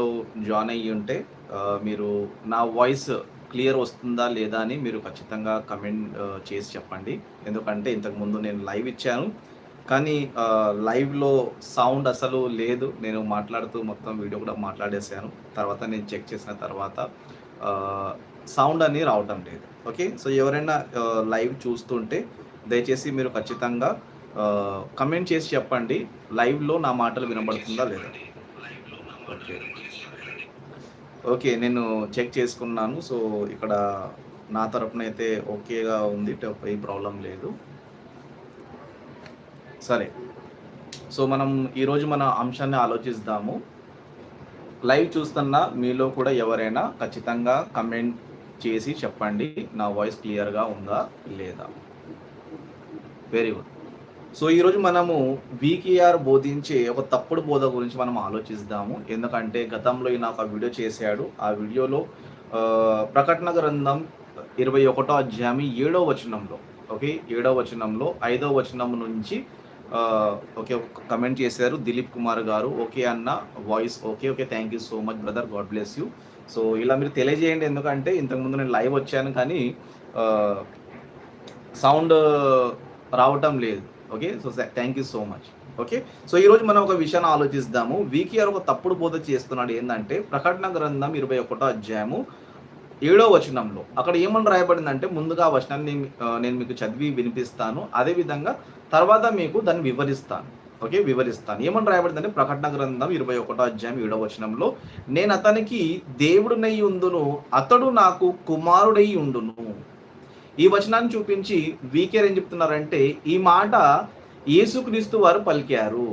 లైవ్లో జాయిన్ అయ్యి ఉంటే మీరు నా వాయిస్ క్లియర్ వస్తుందా లేదా అని మీరు ఖచ్చితంగా కమెంట్ చేసి చెప్పండి. ఎందుకంటే ఇంతకుముందు నేను లైవ్ ఇచ్చాను. కానీ లైవ్లో సౌండ్ అసలు లేదు. నేను మాట్లాడుతూ మొత్తం వీడియో కూడా మాట్లాడేసాను తర్వాత నేను చెక్ చేసిన తర్వాత సౌండ్ అని రావటం లేదు. ఓకే? సో ఎవరైనా లైవ్ చూస్తుంటే దయచేసి మీరు ఖచ్చితంగా కమెంట్ చేసి చెప్పండి. లైవ్లో నా మాటలు వినబడుతుందా లేదా? ఓకే. ఓకే నేను చెక్ చేసుకున్నాను. సో ఇక్కడ నా తరపున అయితే ఓకేగా ఉంది. ఏ ప్రాబ్లం లేదు. సరే. సో మనం ఈరోజు మన అంశాన్ని ఆలోచిస్తాము లైవ్ చూస్తున్న మీలో కూడా ఎవరైనా ఖచ్చితంగా కమెంట్ చేసి చెప్పండి. నా వాయిస్ క్లియర్గా ఉందా? లేదా? Very good. సో ఈరోజు మనము వికేఆర్ బోధించే ఒక తప్పుడు బోధ గురించి మనం ఆలోచిద్దాము. ఎందుకంటే గతంలో ఈయన ఒక వీడియో చేశాడు. ఆ వీడియోలో ప్రకటన గ్రంథం ఇరవై ఒకటో అధ్యాయం ఏడో వచనంలో ఓకే? ఏడో వచనంలో ఐదో వచనం నుంచి ఓకే కమెంట్ చేశారు దిలీప్ కుమార్ గారు. ఓకే అన్న voice okay okay thank you so much brother God bless you. So ఇలా మీరు తెలియజేయండి. ఎందుకంటే ఇంతకుముందు నేను లైవ్ వచ్చాను కానీ సౌండ్ రావటం లేదు. Okay? So thank you so much okay? So ఈరోజు మనం ఒక విషయాన్ని ఆలోచిస్తాము వీకేఆర్ ఒక తప్పుడు బోధ చేస్తున్నాడు. ఏంటంటే ప్రకటన గ్రంథం ఇరవై ఒకటో అధ్యాయము ఏడో వచనంలో. అక్కడ ఏమని రాయబడిందంటే ముందుగా ఆ వచనాన్ని నేను మీకు చదివి వినిపిస్తాను. అదే విధంగా తర్వాత మీకు దాన్ని వివరిస్తాను. ఓకే? వివరిస్తాను. ఏమని రాయబడిందంటే ప్రకటన గ్రంథం ఇరవై ఒకటో అధ్యాయం ఏడో వచనంలో నేను అతనికి దేవుడునై ఉండును అతడు నాకు కుమారుడై ఉండును. ఈ వచనాన్ని చూపించి వీకేర్ ఏం చెప్తున్నారంటే ఈ మాట యేసుక్రీస్తు వారు పలికారు.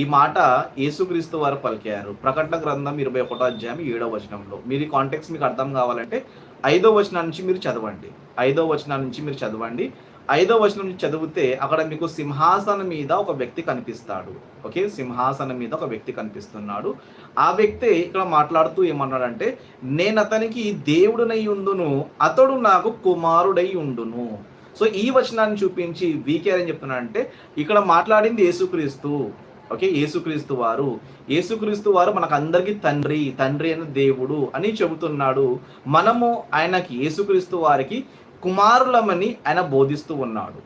ఈ మాట యేసుక్రీస్తు వారు పలికారు. ప్రకటన గ్రంథం ఇరవై ఒకటో అధ్యాయం ఏడో వచనంలో. మీరు ఈ కాంటెక్స్ మీకు అర్థం కావాలంటే ఐదో వచనం నుంచి మీరు చదవండి. ఐదో వచనం నుంచి మీరు చదవండి. ఐదో వచనం నుంచి చదివితే అక్కడ మీకు సింహాసనం మీద ఒక వ్యక్తి కనిపిస్తాడు. ఓకే? సింహాసనం మీద ఒక వ్యక్తి కనిపిస్తున్నాడు. ఆ వ్యక్తి ఇక్కడ మాట్లాడుతూ ఏమన్నాడంటే నేను అతనికి దేవుడునై ఉండును. అతడు నాకు కుమారుడై ఉండును. సో ఈ వచనాన్ని చూపించి వీకేర్ అని చెప్తున్నాడంటే ఇక్కడ మాట్లాడింది యేసుక్రీస్తు. ఓకే? యేసుక్రీస్తు వారు. యేసుక్రీస్తు వారు మనకు అందరికీ తండ్రి తండ్రి అయిన దేవుడు అని చెబుతున్నాడు. మనము ఆయనకి యేసుక్రీస్తు వారికి కుమారులమని ఆయన బోధిస్తూ ఉన్నాడు.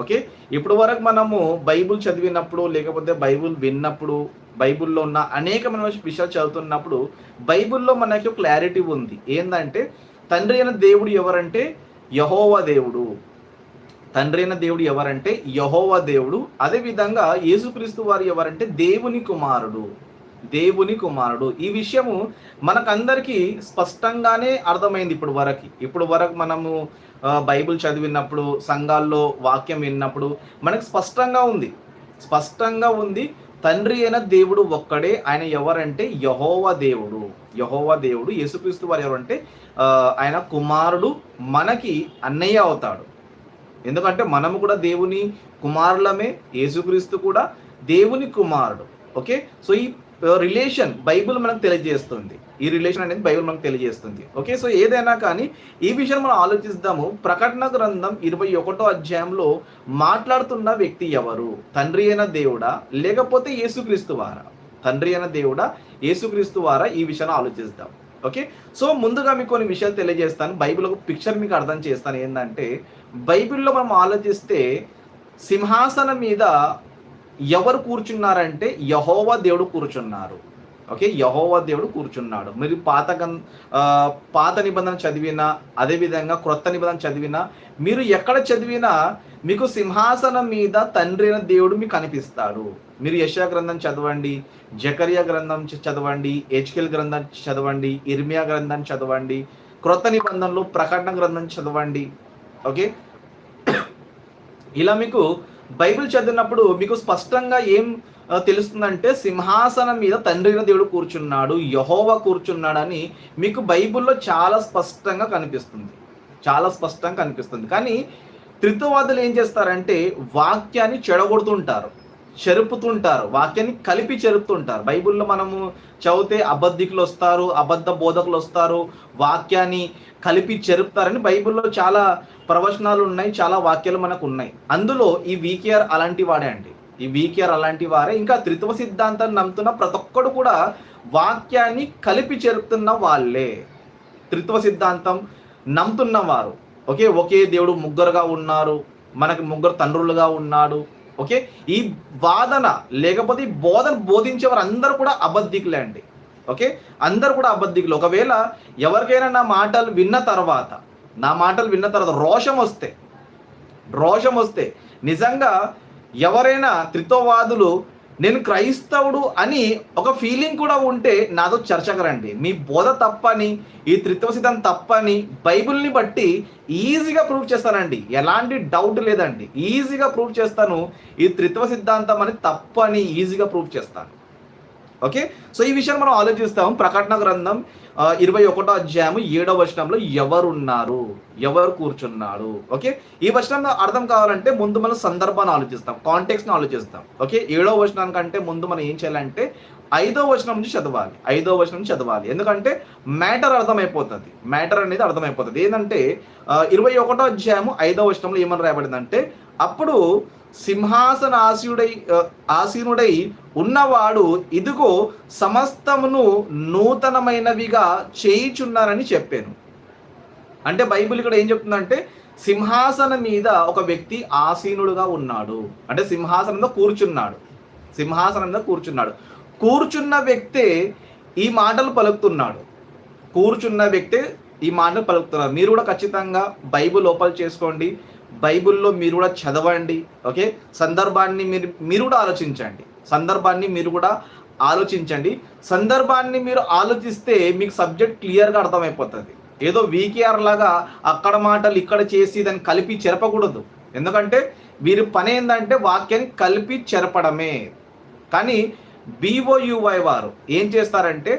ఓకే? ఇప్పటి వరకు మనము బైబుల్ చదివినప్పుడు లేకపోతే బైబుల్ విన్నప్పుడు బైబుల్లో ఉన్న అనేకమైన విషయాలు చదువుతున్నప్పుడు బైబుల్లో మనకి క్లారిటీ ఉంది. ఏంటంటే తండ్రి అయిన దేవుడు ఎవరంటే యహోవ దేవుడు. తండ్రి అయిన దేవుడు ఎవరంటే యహోవ దేవుడు. అదే విధంగా యేసుక్రీస్తు వారు ఎవరంటే దేవుని కుమారుడు. దేవుని కుమారుడు. ఈ విషయము మనకందరికీ స్పష్టంగానే అర్థమైంది ఇప్పుడు వరకు. ఇప్పుడు వరకు మనము బైబిల్ చదివినప్పుడు సంఘాల్లో వాక్యం విన్నప్పుడు మనకు స్పష్టంగా ఉంది. స్పష్టంగా ఉంది. తండ్రి అయిన దేవుడు ఒక్కడే. ఆయన ఎవరంటే యహోవ దేవుడు. యహోవ దేవుడు. యేసుక్రీస్తు వారు ఎవరంటే ఆయన కుమారుడు. మనకి అన్నయ్య అవుతాడు. ఎందుకంటే మనము కూడా దేవుని కుమారులమే యేసుక్రీస్తు కూడా దేవుని కుమారుడు. ఓకే? సో ఈ రిలేషన్ బైబిల్ మనకు తెలియజేస్తుంది. ఈ రిలేషన్ అనేది బైబిల్ మనకు తెలియజేస్తుంది. ఓకే? సో ఏదైనా కానీ ఈ విషయం మనం ఆలోచిద్దాము. ప్రకటన గ్రంథం ఇరవై ఒకటో అధ్యాయంలో మాట్లాడుతున్న వ్యక్తి ఎవరు? తండ్రి అయిన దేవుడా? లేకపోతే యేసుక్రీస్తు వారా? తండ్రి అయిన దేవుడా? యేసుక్రీస్తు వారా? ఈ విషయాన్ని ఆలోచిద్దాం. ఓకే? సో ముందుగా మీకు కొన్ని విషయాలు తెలియజేస్తాను. బైబిల్ ఒక పిక్చర్ మీకు అర్థం చేస్తాను ఏంటంటే బైబిల్లో మనం ఆలోచిస్తే సింహాసనం మీద ఎవరు కూర్చున్నారంటే యహోవా దేవుడు కూర్చున్నారు. ఓకే? యహోవా దేవుడు కూర్చున్నాడు. మీరు పాత గం పాత నిబంధన చదివినా అదేవిధంగా క్రొత్త నిబంధన చదివినా మీరు ఎక్కడ చదివినా మీకు సింహాసనం మీద తండ్రి అయిన దేవుడు మీకు కనిపిస్తాడు. మీరు యశా గ్రంథం చదవండి జకరియా గ్రంథం చదవండి హెచ్కెల్ గ్రంథం చదవండి ఇర్మియా గ్రంథం చదవండి క్రొత్త నిబంధనలు ప్రకటన గ్రంథం చదవండి. ఓకే? ఇలా మీకు బైబిల్ చదివినప్పుడు మీకు స్పష్టంగా ఏం తెలుస్తుందంటే సింహాసనం మీద తండ్రి దేవుడు కూర్చున్నాడు యహోవా కూర్చున్నాడని మీకు బైబిల్లో చాలా స్పష్టంగా కనిపిస్తుంది. చాలా స్పష్టంగా కనిపిస్తుంది. కానీ త్రిత్వవాదులు ఏం చేస్తారంటే వాక్యాన్ని చెడగొడుతుంటారు. చెరుపుతుంటారు వాక్యాన్ని కలిపి చెరుపుతుంటారు. బైబిల్లో మనము చదివితే అబద్ధికులు వస్తారు అబద్ధ బోధకులు వస్తారు వాక్యాన్ని కలిపి చెరుపుతారని బైబిల్లో చాలా ప్రవచనాలు ఉన్నాయి చాలా వాక్యాలు మనకు ఉన్నాయి అందులో ఈ వీకేఆర్ అలాంటి వాడే అండి. ఈ వీకేఆర్ అలాంటి వారే. ఇంకా త్రిత్వ సిద్ధాంతాన్ని నమ్ముతున్న ప్రతి ఒక్కడు కూడా వాక్యాన్ని కలిపి చెరుపుతున్న వాళ్ళే. త్రిత్వ సిద్ధాంతం నమ్ముతున్న వారు ఓకే ఒకే దేవుడు ముగ్గురుగా ఉన్నారు. మనకి ముగ్గురు తండ్రులుగా ఉన్నాడు. ఓకే? ఈ వాదన లేకపోతే ఈ బోధన బోధించేవారు అందరూ కూడా అబద్ధికులే అండి. ఓకే? అందరు కూడా అబద్ధికులు. ఒకవేళ ఎవరికైనా నా మాటలు విన్న తర్వాత నా మాటలు విన్న తర్వాత రోషం వస్తే రోషం వస్తే నిజంగా ఎవరైనా త్రిత్వవాదులు నేను క్రైస్తవుడు అని ఒక ఫీలింగ్ కూడా ఉంటే నాతో చర్చకు రండి మీ బోధ తప్పని ఈ త్రిత్వ సిద్ధాంతం తప్పని బైబిల్ని బట్టి ఈజీగా ప్రూవ్ చేస్తానండి. ఎలాంటి డౌట్ లేదండి. ఈజీగా ప్రూవ్ చేస్తాను. ఈ త్రిత్వ సిద్ధాంతం అని తప్పని ఈజీగా ప్రూవ్ చేస్తాను. ఓకే? సో ఈ విషయం మనం ఆలోచిస్తాం. ప్రకటన గ్రంథం ఇరవై ఒకటో అధ్యాయం ఏడవ వచనంలో ఎవరున్నారు? ఎవరు కూర్చున్నాడు ఓకే? ఈ వచనంలో అర్థం కావాలంటే ముందు మనం సందర్భాన్ని ఆలోచిస్తాం. కాంటెక్స్ని ఆలోచిస్తాం. ఓకే? ఏడవ వచనానికంటే ముందు మనం ఏం చేయాలంటే ఐదో వచనం నుంచి చదవాలి. ఐదో వచనం నుంచి చదవాలి. ఎందుకంటే మ్యాటర్ అర్థమైపోతుంది. మ్యాటర్ అనేది అర్థమైపోతుంది. ఏంటంటే ఇరవై ఒకటో అధ్యాయము ఐదో వచనంలో ఏమని రాయబడిందంటే అప్పుడు సింహాసన ఆసీనుడై ఆసీనుడై ఉన్నవాడు ఇదిగో సమస్తమును నూతనమైనవిగా చేయిచున్నారని చెప్పాను. అంటే బైబిల్ ఇక్కడ ఏం చెప్తుందంటే సింహాసనం మీద ఒక వ్యక్తి ఆసీనుడుగా ఉన్నాడు. అంటే సింహాసనంలో కూర్చున్నాడు. సింహాసనం మీద కూర్చున్నాడు. కూర్చున్న వ్యక్తే ఈ మాటలు పలుకుతున్నాడు. కూర్చున్న వ్యక్తే ఈ మాటలు పలుకుతున్నారు మీరు కూడా ఖచ్చితంగా బైబుల్ ఓపెన్ చేసుకోండి. బైబిల్లో మీరు కూడా చదవండి. ఓకే? సందర్భాన్ని మీరు మీరు కూడా ఆలోచించండి. సందర్భాన్ని మీరు కూడా ఆలోచించండి. సందర్భాన్ని మీరు ఆలోచిస్తే మీకు సబ్జెక్ట్ క్లియర్గా అర్థమైపోతుంది. ఏదో వీకేఆర్ లాగా అక్కడ మాటలు ఇక్కడ చేసి దాన్ని కలిపి చెరపకూడదు. ఎందుకంటే వీరి పని ఏంటంటే వాక్యాన్ని కలిపి చెరపడమే. కానీ బీఓయువై వారు ఏం చేస్తారంటే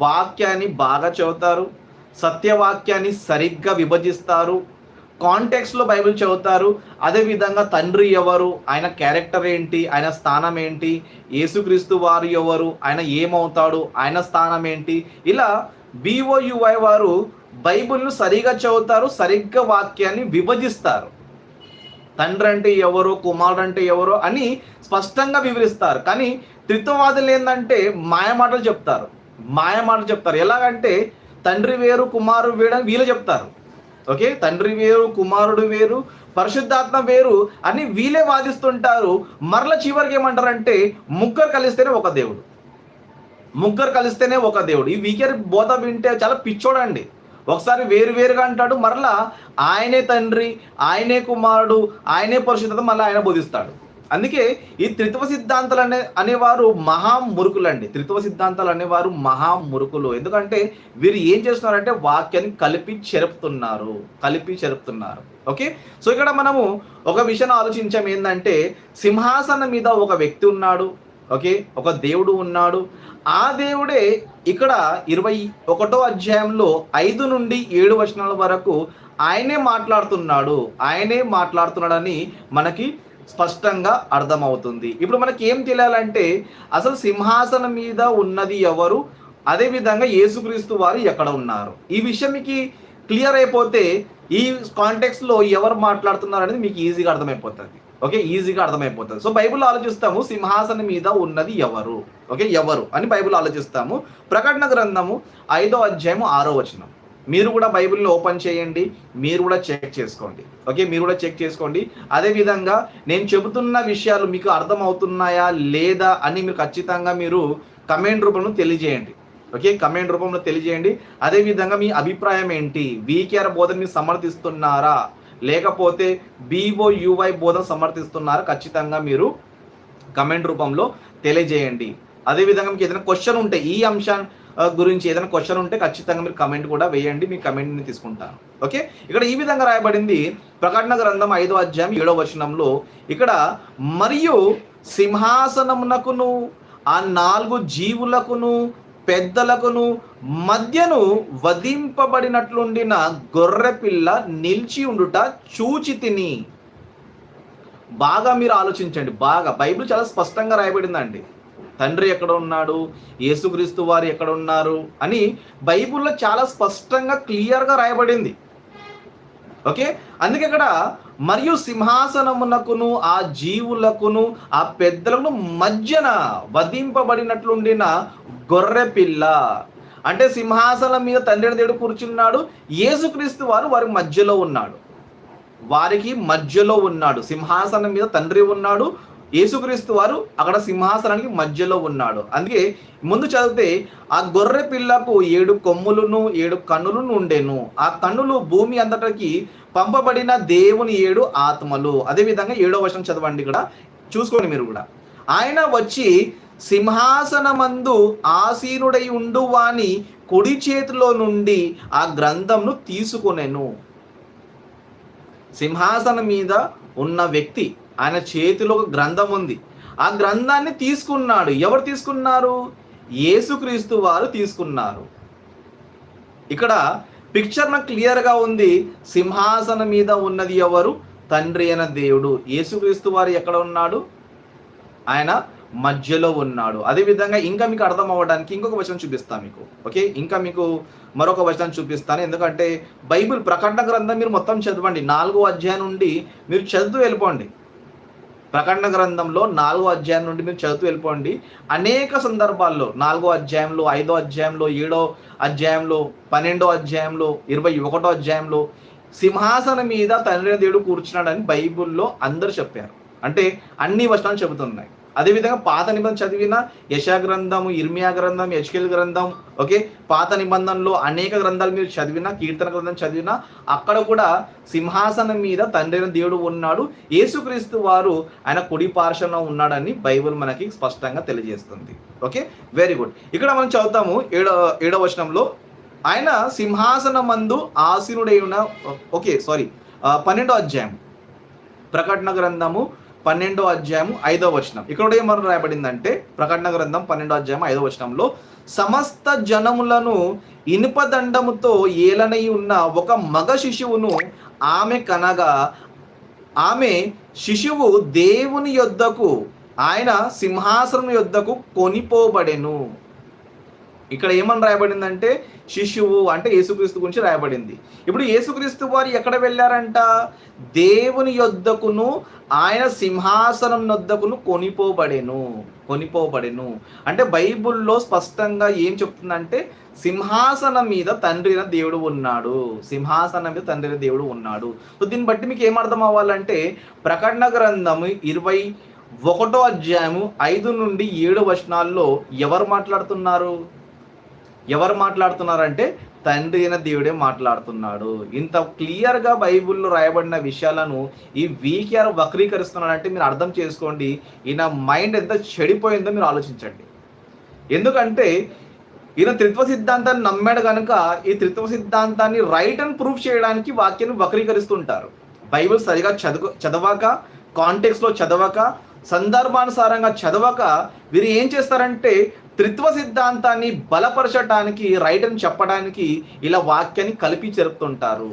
వాక్యాన్ని బాగా చదువుతారు సత్యవాక్యాన్ని సరిగ్గా విభజిస్తారు కాంటెక్స్లో బైబిల్ చదువుతారు. అదేవిధంగా తండ్రి ఎవరు ఆయన క్యారెక్టర్ ఏంటి ఆయన స్థానం ఏంటి యేసుక్రీస్తు వారు ఎవరు ఆయన ఏమవుతాడు ఆయన స్థానం ఏంటి. ఇలా బీఓయువై వారు బైబిల్ను సరిగా చదువుతారు సరిగ్గా వాక్యాన్ని విభజిస్తారు. తండ్రి అంటే ఎవరు కుమారుడు అంటే ఎవరు అని స్పష్టంగా వివరిస్తారు. కానీ త్రిత్వవాదులు ఏంటంటే మాయ మాటలు చెప్తారు. మాయ మాటలు చెప్తారు. ఎలాగంటే తండ్రి వేరు కుమారుడు వేయడం వీళ్ళు చెప్తారు. ఓకే? తండ్రి వేరు కుమారుడు వేరు పరిశుద్ధాత్మ వేరు అని వీళ్ళే వాదిస్తుంటారు. మరల చివరికి ఏమంటారంటే ముగ్గురు కలిస్తేనే ఒక దేవుడు. ముగ్గురు కలిస్తేనే ఒక దేవుడు. ఈ వీకేర్ బోధ వింటే చాలా పిచ్చోడండి. ఒకసారి వేరు వేరుగా అంటాడు మరలా ఆయనే తండ్రి ఆయనే కుమారుడు ఆయనే పరిశుద్ధత మళ్ళీ ఆయన బోధిస్తాడు. అందుకే ఈ త్రిత్వ సిద్ధాంతాలు అనే అనేవారు మహా మురుకులండి. త్రిత్వ సిద్ధాంతాలు అనేవారు మహా మురుకులు. ఎందుకంటే వీరు ఏం చేస్తున్నారంటే వాక్యాన్ని కలిపి చెరుపుతున్నారు. కలిపి చెరుపుతున్నారు. ఓకే? సో ఇక్కడ మనము ఒక విషయం ఆలోచించాం ఏంటంటే సింహాసనం మీద ఒక వ్యక్తి ఉన్నాడు. ఓకే? ఒక దేవుడు ఉన్నాడు. ఆ దేవుడే ఇక్కడ ఇరవై ఒకటో అధ్యాయంలో ఐదు నుండి ఏడు వచనాల వరకు ఆయనే మాట్లాడుతున్నాడు. ఆయనే మాట్లాడుతున్నాడని మనకి స్పష్టంగా అర్థమవుతుంది. ఇప్పుడు మనకి ఏం తెలియాలంటే అసలు సింహాసనం మీద ఉన్నది ఎవరు? అదే విధంగా యేసుక్రీస్తు వారు ఎక్కడ ఉన్నారు? ఈ విషయం మీకు క్లియర్ అయిపోతే ఈ కాంటెక్స్ట్లో ఎవరు మాట్లాడుతున్నారు అనేది మీకు ఈజీగా అర్థమైపోతుంది. ఓకే? ఈజీగా అర్థమైపోతుంది. సో బైబిల్ ఆలోచిస్తాము సింహాసనం మీద ఉన్నది ఎవరు? ఓకే? ఎవరు? అని బైబిల్ ఆలోచిస్తాము. ప్రకటన గ్రంథము ఐదో అధ్యాయము ఆరో వచనం. మీరు కూడా బైబిల్ని ఓపెన్ చేయండి మీరు కూడా చెక్ చేసుకోండి. ఓకే మీరు కూడా చెక్ చేసుకోండి. అదే విధంగా నేను చెబుతున్న విషయాలు మీకు అర్థమవుతున్నాయా లేదా అని మీరు ఖచ్చితంగా మీరు కమెంట్ రూపంలో తెలియజేయండి. ఓకే కమెంట్ రూపంలో తెలియజేయండి. అదే విధంగా మీ అభిప్రాయం ఏంటి? వీకేఆర్ బోధన మీరు సమర్థిస్తున్నారా? లేకపోతే బీఓ యూవై బోధన సమర్థిస్తున్నారా? ఖచ్చితంగా మీరు కమెంట్ రూపంలో తెలియజేయండి. అదేవిధంగా మీకు ఏదైనా క్వశ్చన్ ఉంటే ఈ అంశం గురించి ఏదైనా క్వశ్చన్ ఉంటే ఖచ్చితంగా మీరు కమెంట్ కూడా వేయండి మీ కమెంట్ని తీసుకుంటాను. ఓకే ఇక్కడ ఈ విధంగా రాయబడింది ప్రకటన గ్రంథం ఐదో అధ్యాయం ఏడో వచనంలో ఇక్కడ మరియు సింహాసనమునకును ఆ నాలుగు జీవులకును పెద్దలకును మధ్యను వధింపబడినట్లుండిన గొర్రె పిల్ల నిలిచి ఉండుట చూచి తిని. బాగా మీరు ఆలోచించండి బాగా. బైబిల్ చాలా స్పష్టంగా రాయబడిందండి. తండ్రి ఎక్కడ ఉన్నాడు? యేసుక్రీస్తు వారు ఎక్కడ ఉన్నారు? అని బైబిల్లో చాలా స్పష్టంగా క్లియర్గా రాయబడింది. ఓకే? అందుకే ఇక్కడ మరియు సింహాసనమునకును ఆ జీవులకును ఆ పెద్దలకు మధ్యన వధింపబడినట్లుండిన గొర్రె పిల్ల. అంటే సింహాసనం మీద తండ్రిని దేవుడు కూర్చున్నాడు. యేసుక్రీస్తు వారు వారి మధ్యలో ఉన్నాడు. వారికి మధ్యలో ఉన్నాడు. సింహాసనం మీద తండ్రి ఉన్నాడు. యేసుక్రీస్తు వారు అక్కడ సింహాసనానికి మధ్యలో ఉన్నాడు. అందుకే ముందు చదివితే ఆ గొర్రె పిల్లకు ఏడు కొమ్ములను ఏడు కన్నులను ఉండేను. ఆ కన్నులు భూమి అంతటికి పంపబడిన దేవుని ఏడు ఆత్మలు. అదేవిధంగా ఏడో వర్షం చదవండి ఇక్కడ. చూసుకోండి మీరు కూడా. ఆయన వచ్చి సింహాసనమందు ఆసీనుడై ఉండు వాని కుడి చేతిలో నుండి ఆ గ్రంథంను తీసుకొనెను. సింహాసనం మీద ఉన్న వ్యక్తి ఆయన చేతిలో ఒక గ్రంథం ఉంది. ఆ గ్రంథాన్ని తీసుకున్నాడు. ఎవరు తీసుకున్నారు? యేసుక్రీస్తు వారు తీసుకున్నారు. ఇక్కడ పిక్చర్ నాకు క్లియర్గా ఉంది. సింహాసనం మీద ఉన్నది ఎవరు? తండ్రి అయిన దేవుడు. యేసుక్రీస్తు వారు ఎక్కడ ఉన్నాడు? ఆయన మధ్యలో ఉన్నాడు. అదేవిధంగా ఇంకా మీకు అర్థం అవ్వడానికి ఇంకొక వచనం చూపిస్తాను మీకు. ఓకే? ఇంకా మీకు మరొక వచనం చూపిస్తాను. ఎందుకంటే బైబిల్ ప్రకటన గ్రంథం మీరు మొత్తం చదవండి. నాలుగో అధ్యాయం నుండి మీరు చదువుతూ వెళ్ళిపోండి. ప్రకటన గ్రంథంలో నాలుగో అధ్యాయం నుండి మీరు చదువుతూ వెళ్ళిపోండి. అనేక సందర్భాల్లో నాలుగో అధ్యాయంలో ఐదో అధ్యాయంలో ఏడో అధ్యాయంలో పన్నెండో అధ్యాయంలో ఇరవై ఒకటో అధ్యాయంలో సింహాసనం మీద తండ్రి దేవుడు కూర్చున్నాడని బైబిల్లో అందరూ చెప్పారు. అంటే అన్ని వచనాలు చెబుతున్నాయి. అదేవిధంగా పాత నిబంధన చదివిన యశా గ్రంథము ఇర్మియా గ్రంథం యజ్కేల్ గ్రంథం ఓకే? పాత నిబంధనలో అనేక గ్రంథాలు మీరు చదివిన కీర్తన గ్రంథం చదివిన అక్కడ కూడా సింహాసనం మీద తండ్రి దేవుడు ఉన్నాడు. యేసుక్రీస్తు వారు ఆయన కుడి పార్శ్వన ఉన్నాడని బైబిల్ మనకి స్పష్టంగా తెలియజేస్తుంది. ఓకే? వెరీ గుడ్ ఇక్కడ మనం చదువుతాము ఏడో ఏడవ వచనంలో. ఆయన సింహాసనం మందు ఆసీనుడై ఉన్న ఓకే సారీ పన్నెండో అధ్యాయం. ప్రకటన గ్రంథము పన్నెండో అధ్యాయం ఐదో వచనం. ఇక్కడ ఏమని రాయబడిందంటే ప్రకటన గ్రంథం పన్నెండో అధ్యాయం ఐదో వచనంలో సమస్త జనములను ఇనుపదండముతో ఏలనై ఉన్న ఒక మగ శిశువును ఆమె కనగా ఆమె శిశువు దేవుని యొద్దకు ఆయన సింహాసనం యొద్దకు కొనిపోబడెను. ఇక్కడ ఏమని రాయబడిందంటే శిష్యువు అంటే యేసుక్రీస్తు గురించి రాయబడింది. ఇప్పుడు యేసుక్రీస్తు వారు ఎక్కడ వెళ్ళారంట? దేవుని యొద్దకును ఆయన సింహాసనం నొద్దకును కొనిపోబడెను కొనిపోబడెను. అంటే బైబుల్లో స్పష్టంగా ఏం చెప్తుందంటే సింహాసనం మీద తండ్రి దేవుడు ఉన్నాడు. సింహాసనం మీద తండ్రి దేవుడు ఉన్నాడు. సో దీన్ని బట్టి మీకు ఏమర్థం అవ్వాలంటే ప్రకటన గ్రంథము ఇరవై ఒకటో అధ్యాయము ఐదు నుండి ఏడు వచనాల్లో ఎవరు మాట్లాడుతున్నారు? ఎవరు మాట్లాడుతున్నారంటే తండ్రి అయిన దేవుడే మాట్లాడుతున్నాడు. ఇంత క్లియర్గా బైబిల్లో రాయబడిన విషయాలను ఈ వీకేఆర్ వక్రీకరిస్తున్నాడంటే మీరు అర్థం చేసుకోండి ఈయన మైండ్ ఎంత చెడిపోయిందో మీరు ఆలోచించండి. ఎందుకంటే ఈయన త్రిత్వ సిద్ధాంతాన్ని నమ్మాడు కనుక ఈ త్రిత్వ సిద్ధాంతాన్ని రైట్ అండ్ ప్రూఫ్ చేయడానికి వాక్యాన్ని వక్రీకరిస్తుంటారు. బైబిల్ సరిగా చదువు చదవక కాంటెక్స్లో చదవక సందర్భానుసారంగా చదవక వీరు ఏం చేస్తారంటే త్రిత్వ సిద్ధాంతాన్ని బలపరచడానికి రైట్ అని చెప్పడానికి ఇలా వాక్యాన్ని కలిపి చెరుపుతుంటారు.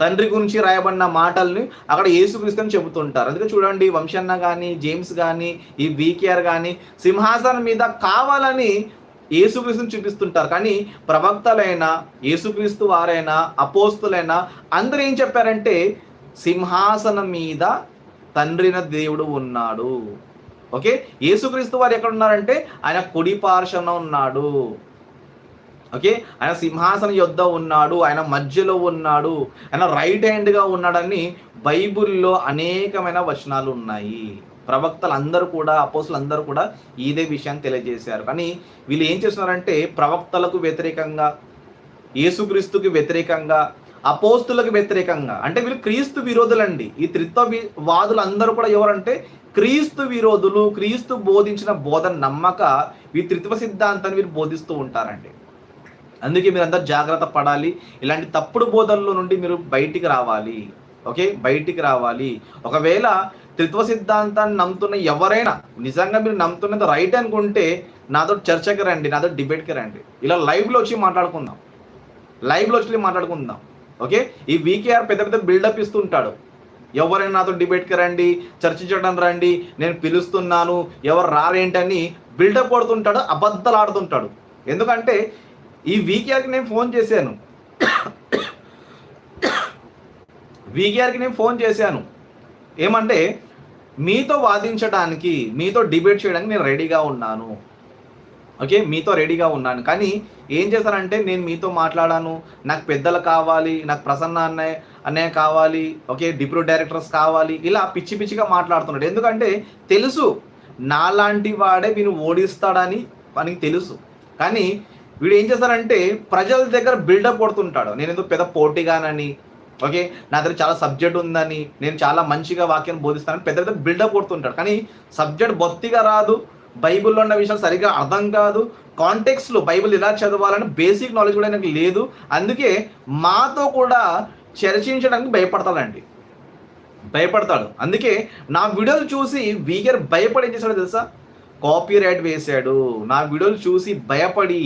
తండ్రి గురించి రాయబడిన మాటల్ని అక్కడ యేసుక్రీస్తుని చెబుతుంటారు. అందుకే చూడండి వంశన్న కానీ జేమ్స్ కానీ ఈ వీకేఆర్ కానీ సింహాసనం మీద కావాలని యేసుక్రీస్తుని చూపిస్తుంటారు. కానీ ప్రవక్తలైనా యేసుక్రీస్తు వారైనా అపోస్తులైనా అందరూ ఏం చెప్పారంటే సింహాసనం మీద తండ్రిన దేవుడు ఉన్నాడు. ఓకే? యేసుక్రీస్తు వారు ఎక్కడ ఉన్నారంటే ఆయన కుడి పార్శ్వన ఉన్నాడు. ఓకే? ఆయన సింహాసన యుద్ధ ఉన్నాడు ఆయన మధ్యలో ఉన్నాడు ఆయన రైట్ హ్యాండ్గా ఉన్నాడని బైబుల్లో అనేకమైన వచనాలు ఉన్నాయి. ప్రవక్తలు అందరూ కూడా అపోసులు అందరూ కూడా ఇదే విషయాన్ని తెలియజేశారు. కానీ వీళ్ళు ఏం చేస్తున్నారంటే ప్రవక్తలకు వ్యతిరేకంగా యేసుక్రీస్తుకి వ్యతిరేకంగా అపోస్తులకు వ్యతిరేకంగా. అంటే వీళ్ళు క్రీస్తు విరోధులండి. ఈ త్రిత్వ వాదులు అందరూ కూడా ఎవరంటే క్రీస్తు విరోధులు క్రీస్తు బోధించిన బోధన నమ్మక ఈ త్రిత్వ సిద్ధాంతాన్ని వీరు బోధిస్తూ ఉంటారండి. అందుకే మీరు అందరు జాగ్రత్త పడాలి. ఇలాంటి తప్పుడు బోధనలో నుండి మీరు బయటికి రావాలి. ఓకే? బయటికి రావాలి. ఒకవేళ త్రిత్వ సిద్ధాంతాన్ని నమ్ముతున్న ఎవరైనా నిజంగా మీరు నమ్ముతున్నది రైట్ అనుకుంటే నాతో చర్చకి రండి నాతో డిబేట్కి రండి. ఇలా లైవ్లో వచ్చి మాట్లాడుకుందాం. లైవ్లో వచ్చి మాట్లాడుకుందాం. ఓకే? ఈ వీకేఆర్ పెద్ద పెద్ద బిల్డప్ ఇస్తుంటాడు. ఎవరైనా నాతో డిబేట్కి రండి చర్చించడం రండి నేను పిలుస్తున్నాను ఎవరు రారేంటని బిల్డప్ కొడుతుంటాడు అబద్ధాలు ఆడుతుంటాడు. ఎందుకంటే ఈ వీకేఆర్కి నేను ఫోన్ చేశాను. వీకేఆర్కి నేను ఫోన్ చేశాను. ఏమంటే మీతో వాదించడానికి మీతో డిబేట్ చేయడానికి నేను రెడీగా ఉన్నాను. ఓకే మీతో రెడీగా ఉన్నాను. కానీ ఏం చేశానంటే నేను మీతో మాట్లాడాను. నాకు పెద్దలు కావాలి నాకు ప్రసన్న అన్నయ్య అన్నయ్య కావాలి ఓకే డిప్యూటీ డైరెక్టర్స్ కావాలి ఇలా పిచ్చి పిచ్చిగా మాట్లాడుతున్నాడు. ఎందుకంటే తెలుసు నాలాంటి వాడే వీని ఓడిస్తాడని మనకి తెలుసు. కానీ వీడు ఏం చేస్తారంటే ప్రజల దగ్గర బిల్డప్ కొడుతుంటాడు. నేను ఎందుకు పెద్ద పోటీగానని ఓకే నా దగ్గర చాలా సబ్జెక్ట్ ఉందని నేను చాలా మంచిగా వాక్యం బోధిస్తానని పెద్ద పెద్ద బిల్డప్ కొడుతుంటాడు. కానీ సబ్జెక్ట్ బొత్తిగా రాదు బైబిల్లో ఉన్న విషయాలు సరిగ్గా అర్థం కాదు. కాంటెక్స్లో బైబిల్ ఇలా చదవాలని బేసిక్ నాలెడ్జ్ కూడా నాకు లేదు. అందుకే మాతో కూడా చర్చించడానికి భయపడతాడండి. భయపడతాడు. అందుకే నా వీడియోలు చూసి వీగర్ భయపడి ఏం చేశాడో తెలుసా? కాపీ రైట్ వేశాడు. నా వీడియోలు చూసి భయపడి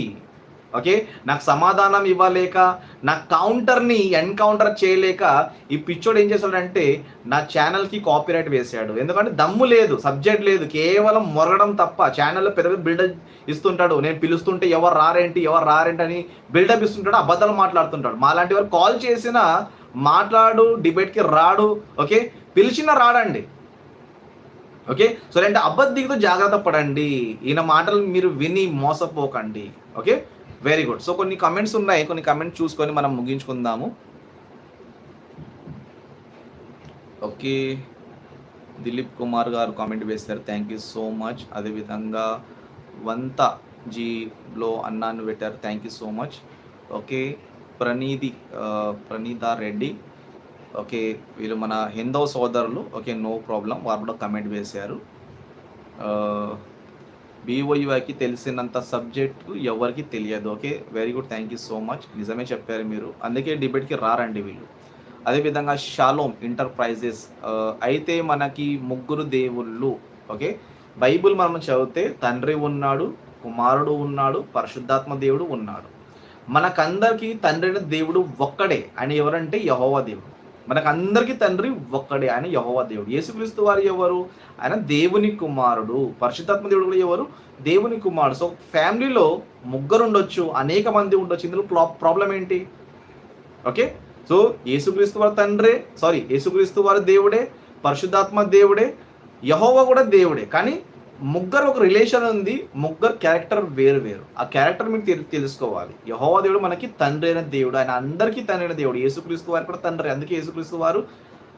ఓకే? నాకు సమాధానం ఇవ్వలేక నా కౌంటర్ని ఎన్కౌంటర్ చేయలేక ఈ పిచ్చోడు ఏం చేశాడంటే నా ఛానల్కి కాపీరైట్ వేసాడు. ఎందుకంటే దమ్ము లేదు సబ్జెక్ట్ లేదు కేవలం మొరగడం తప్ప ఛానల్లో పెద్ద పెద్ద బిల్డప్ ఇస్తుంటాడు. నేను పిలుస్తుంటే ఎవరు రారేంటి ఎవరు రారేంటి అని బిల్డప్ ఇస్తుంటాడు అబద్ధాలు మాట్లాడుతుంటాడు. మాలాంటి వారు కాల్ చేసినా మాట్లాడు డిబేట్కి రాడు ఓకే? పిలిచినా రాడండి. ఓకే? సో అంటే అబద్ధికతో జాగ్రత్త పడండి. ఈయన మాటలు మీరు విని మోసపోకండి. ఓకే? వెరీ గుడ్ సో కొన్ని కమెంట్స్ ఉన్నాయి. కొన్ని కమెంట్స్ చూసుకొని మనం ముగించుకుందాము. ఓకే దిలీప్ కుమార్ గారు కామెంట్ వేశారు థ్యాంక్ యూ సో మచ్ అదేవిధంగా వంత జీలో అన్నాన్ని పెట్టారు. Thank you so much okay ప్రణీది Praneetha Reddy. Okay వీళ్ళు మన హిందూ సోదరులు. ఓకే నో ప్రాబ్లం వారు కూడా కమెంట్ వేశారు. బీఓయుఐకి తెలిసినంత సబ్జెక్ట్ ఎవరికి తెలియదు. Okay very good thank you so much నిజమే చెప్పారు మీరు. అందుకే డిబేట్కి రారండి వీళ్ళు. అదేవిధంగా షాలోమ్ ఎంటర్ప్రైజెస్ అయితే మనకి ముగ్గురు దేవుళ్ళు. ఓకే బైబిల్ మనం చదివితే తండ్రి ఉన్నాడు కుమారుడు ఉన్నాడు పరిశుద్ధాత్మ దేవుడు ఉన్నాడు. మనకందరికీ తండ్రి దేవుడు ఒక్కడే. అని ఎవరంటే యహోవా దేవుడు. మనకందరికీ తండ్రి ఒక్కడే. ఆయన యహోవా దేవుడు. యేసుక్రీస్తు వారు ఎవరు? ఆయన దేవుని కుమారుడు. పరిశుద్ధాత్మ దేవుడు కూడా ఎవరు? దేవుని కుమారుడు. సో ఫ్యామిలీలో ముగ్గురు ఉండొచ్చు అనేక మంది ఉండొచ్చు. ఇందులో ప్రాబ్లం ఏంటి? ఓకే? సో యేసుక్రీస్తు వారి తండ్రే సారీ యేసుక్రీస్తు వారి దేవుడే పరిశుద్ధాత్మ దేవుడే యహోవా కూడా దేవుడే. కానీ ముగ్గురు ఒక రిలేషన్ ఉంది ముగ్గురు క్యారెక్టర్ వేరు వేరు ఆ క్యారెక్టర్ మీకు తెలు- తెలుసుకోవాలి యహోవా దేవుడు మనకి తండ్రి అయిన దేవుడు ఆయన అందరికీ తండ్రి అయిన దేవుడు యేసుక్రీస్తు వారు కూడా తండ్రి అందుకే యేసుక్రీస్తు వారు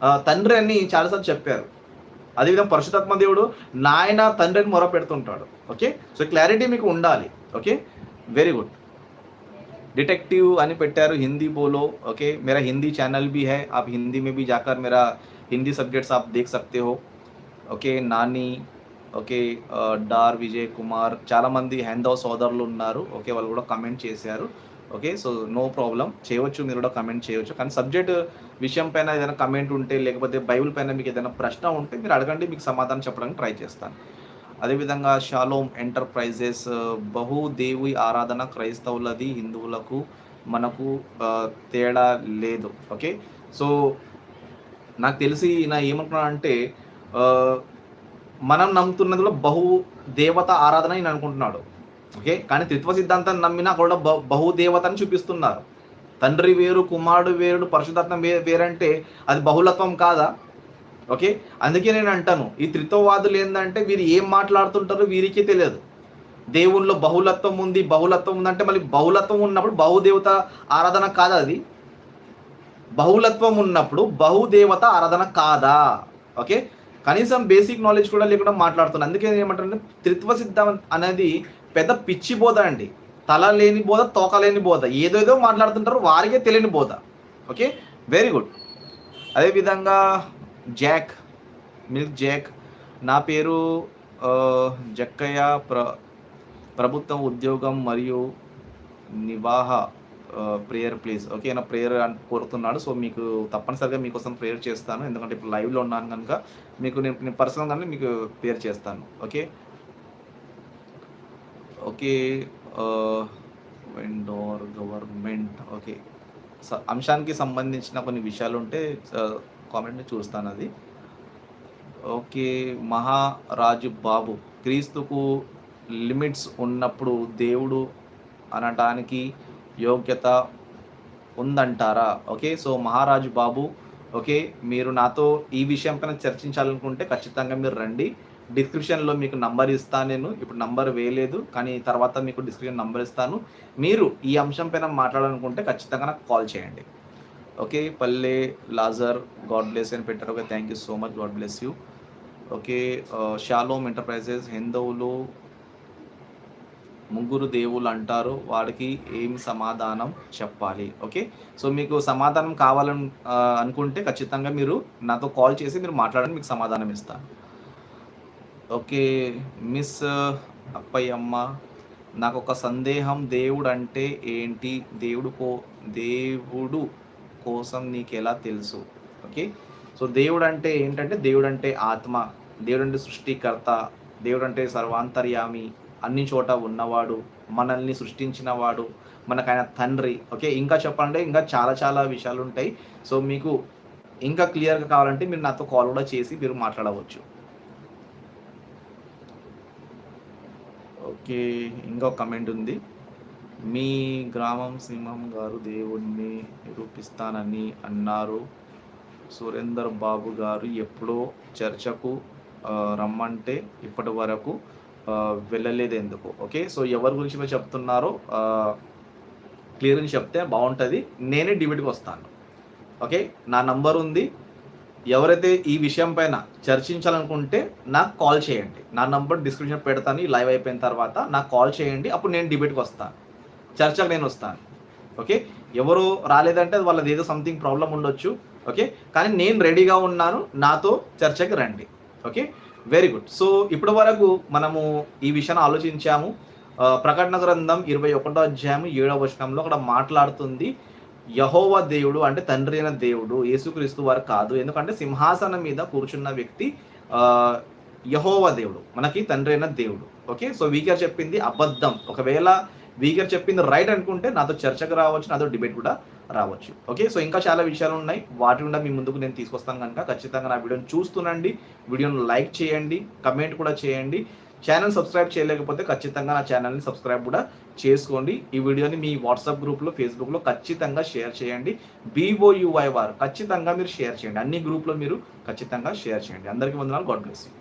ఆ, తండ్రి అని చాలాసార్లు చెప్పారు అదేవిధంగా పరిశుధాత్మ దేవుడు నాయన తండ్రి అని మొర పెడుతుంటాడు ఓకే సో క్లారిటీ మీకు ఉండాలి ఓకే వెరీ గుడ్ डिटेक्टिव అని పెట్టారు హిందీ बोलो ओके मेरा हिंदी चैनल भी है आप हिंदी में भी जाकर मेरा हिंदी सब्जेक्ट्स आप देख सकते हो ఓకే నాని ఓకే డార్ విజయ్ కుమార్ చాలామంది మంది సోదరులు ఉన్నారు. ఓకే వాళ్ళు కూడా కమెంట్ చేశారు. Okay so no problem. చేయవచ్చు మీరు కూడా కమెంట్ చేయవచ్చు. కానీ సబ్జెక్ట్ విషయం పైన ఏదైనా కమెంట్ ఉంటే లేకపోతే బైబిల్ పైన మీకు ఏదైనా ప్రశ్న ఉంటే మీరు అడగండి మీకు సమాధానం చెప్పడానికి ట్రై చేస్తాను. అదేవిధంగా షాలోమ్ ఎంటర్ప్రైజెస్ బహు బహుదేవి ఆరాధన క్రైస్తవులది హిందువులకు మనకు తేడా లేదు. ఓకే సో నాకు తెలిసి నా ఏమనుకున్నా అంటే మనం నమ్ముతున్నదిలో బహు దేవత ఆరాధన అని అనుకుంటున్నాడు. ఓకే? కానీ త్రిత్వ సిద్ధాంతాన్ని నమ్మినా కూడా బహు దేవతని చూపిస్తున్నారు. తండ్రి వేరు కుమారుడు వేరుడు పరిశుధాత్మ వే వేరంటే అది బహుళత్వం కాదా? ఓకే? అందుకే నేను అంటాను ఈ త్రిత్వవాదులు ఏంటంటే వీరు ఏం మాట్లాడుతుంటారో వీరికే తెలియదు. దేవుళ్ళలో బహుళత్వం ఉంది బహుళత్వం ఉందంటే మళ్ళీ బహుళత్వం ఉన్నప్పుడు బహుదేవత ఆరాధన కాదా అది? బహుళత్వం ఉన్నప్పుడు బహుదేవత ఆరాధన కాదా? ఓకే? కనీసం బేసిక్ నాలెడ్జ్ కూడా లేకుండా మాట్లాడుతున్నాను అందుకే ఏమంటారంటే త్రిత్వ సిద్ధం అనేది పెద్ద పిచ్చి బోధ అండి. తల లేని బోధ తోక లేని బోధ. ఏదేదో మాట్లాడుతుంటారో వారికే తెలియని బోధ. ఓకే? వెరీ గుడ్ అదేవిధంగా జాక్ మిల్క్ జాక్ నా పేరు జక్కయ్య ప్ర ప్రభుత్వం ఉద్యోగం మరియు నివాహ ప్రేయర్ ప్లీజ్ ఓకే? నా ప్రేయర్ కోరుతున్నాడు. సో మీకు తప్పనిసరిగా మీకోసం ప్రేయర్ చేస్తాను. ఎందుకంటే ఇప్పుడు లైవ్లో ఉన్నాను కనుక. మీకు నేను నేను పర్సనల్గానే మీకు ప్రేయర్ చేస్తాను okay okay vendor government okay అంశానికి సంబంధించిన కొన్ని విషయాలు ఉంటే కామెంట్ uh, చూస్తాను అది. ఓకే మహారాజు బాబు క్రీస్తుకు లిమిట్స్ ఉన్నప్పుడు దేవుడు అనడానికి యోగ్యత ఉందంటారా? ఓకే సో మహారాజు బాబు ఓకే మీరు నాతో ఈ విషయం పైన చర్చించాలనుకుంటే ఖచ్చితంగా మీరు రండి. డిస్క్రిప్షన్లో మీకు నంబర్ ఇస్తాను నేను. ఇప్పుడు నంబర్ వేయలేదు కానీ తర్వాత మీకు డిస్క్రిప్షన్ నంబర్ ఇస్తాను. మీరు ఈ అంశం పైన మాట్లాడాలనుకుంటే ఖచ్చితంగా నాకు కాల్ చేయండి. ఓకే పల్లె లాజర్ గాడ్ బ్లెస్ అని పెట్టారు. Okay thank you so much. God bless you. Okay Shalom enterprises హిందవులు ముగ్గురు దేవుళ్ళు అంటారు వాడికి ఏమి సమాధానం చెప్పాలి ఓకే? సో మీకు సమాధానం కావాలని అనుకుంటే ఖచ్చితంగా మీరు నాతో కాల్ చేసి మీరు మాట్లాడండి మీకు సమాధానం ఇస్తాను ఓకే మిస్ అప్పయ్యమ్మ నాకు ఒక సందేహం దేవుడు అంటే ఏంటి? దేవుడు కో దేవుడు కోసం నీకు ఎలా తెలుసు? ఓకే? సో దేవుడు అంటే ఏంటంటే దేవుడు అంటే ఆత్మ దేవుడు అంటే సృష్టికర్త దేవుడు అంటే సర్వాంతర్యామి అన్ని చోట ఉన్నవాడు మనల్ని సృష్టించినవాడు మనకైన తండ్రి. ఓకే ఇంకా చెప్పాలంటే ఇంకా చాలా చాలా విషయాలు ఉంటాయి సో మీకు ఇంకా క్లియర్గా కావాలంటే మీరు నాతో కాల్ కూడా చేసి మీరు మాట్లాడవచ్చు. ఓకే ఇంకొక కమెంట్ ఉంది. మీ గ్రామం సింహం గారు దేవుణ్ణి నిరూపిస్తానని అన్నారు. సురేందర్ బాబు గారు ఎప్పుడో చర్చకు రమ్మంటే ఇప్పటి వరకు వెళ్ళలేదు ఎందుకు ఓకే? సో ఎవరి గురించి మీరు చెప్తున్నారో క్లియర్గా చెప్తే బాగుంటుంది నేనే డిబేట్కి వస్తాను. ఓకే? నా నంబర్ ఉంది ఎవరైతే ఈ విషయం పైన చర్చించాలనుకుంటే నాకు కాల్ చేయండి. నా నంబర్ డిస్క్రిప్షన్ పెడతాను. ఈ లైవ్ అయిపోయిన తర్వాత నాకు కాల్ చేయండి. అప్పుడు నేను డిబేట్కి వస్తాను. చర్చకు నేను వస్తాను. ఓకే? ఎవరు రాలేదంటే అది వాళ్ళది ఏదో సంథింగ్ ప్రాబ్లం ఉండొచ్చు. ఓకే? కానీ నేను రెడీగా ఉన్నాను. నాతో చర్చకి రండి. ఓకే? వెరీ గుడ్ సో ఇప్పటి వరకు మనము ఈ విషయాన్ని ఆలోచించాము. ప్రకటన గ్రంథం ఇరవై ఒకటో అధ్యాయం ఏడవ వచనంలో అక్కడ మాట్లాడుతుంది. యహోవ దేవుడు అంటే తండ్రి అయిన దేవుడు యేసుక్రీస్తు వారు కాదు. ఎందుకంటే సింహాసనం మీద కూర్చున్న వ్యక్తి యహోవ దేవుడు మనకి తండ్రి అయిన దేవుడు. ఓకే సో వీకర్ చెప్పింది అబద్ధం. ఒకవేళ వీకర్ చెప్పింది రైట్ అనుకుంటే నాతో చర్చకు రావచ్చు నాతో డిబేట్ కూడా రావచ్చు. ఓకే సో ఇంకా చాలా విషయాలు ఉన్నాయి. వాటి కూడా మీ ముందుకు నేను తీసుకొస్తాను కనుక ఖచ్చితంగా నా వీడియోని చూస్తుండండి. వీడియోను లైక్ చేయండి. కమెంట్ కూడా చేయండి. ఛానల్ సబ్స్క్రైబ్ చేయలేకపోతే ఖచ్చితంగా నా ఛానల్ని సబ్స్క్రైబ్ కూడా చేసుకోండి. ఈ వీడియోని మీ వాట్సాప్ గ్రూప్లో ఫేస్బుక్లో ఖచ్చితంగా షేర్ చేయండి. బీఓయుఐ వారు ఖచ్చితంగా మీరు షేర్ చేయండి. అన్ని గ్రూప్లో మీరు ఖచ్చితంగా షేర్ చేయండి. అందరికీ వందనాలు. God bless you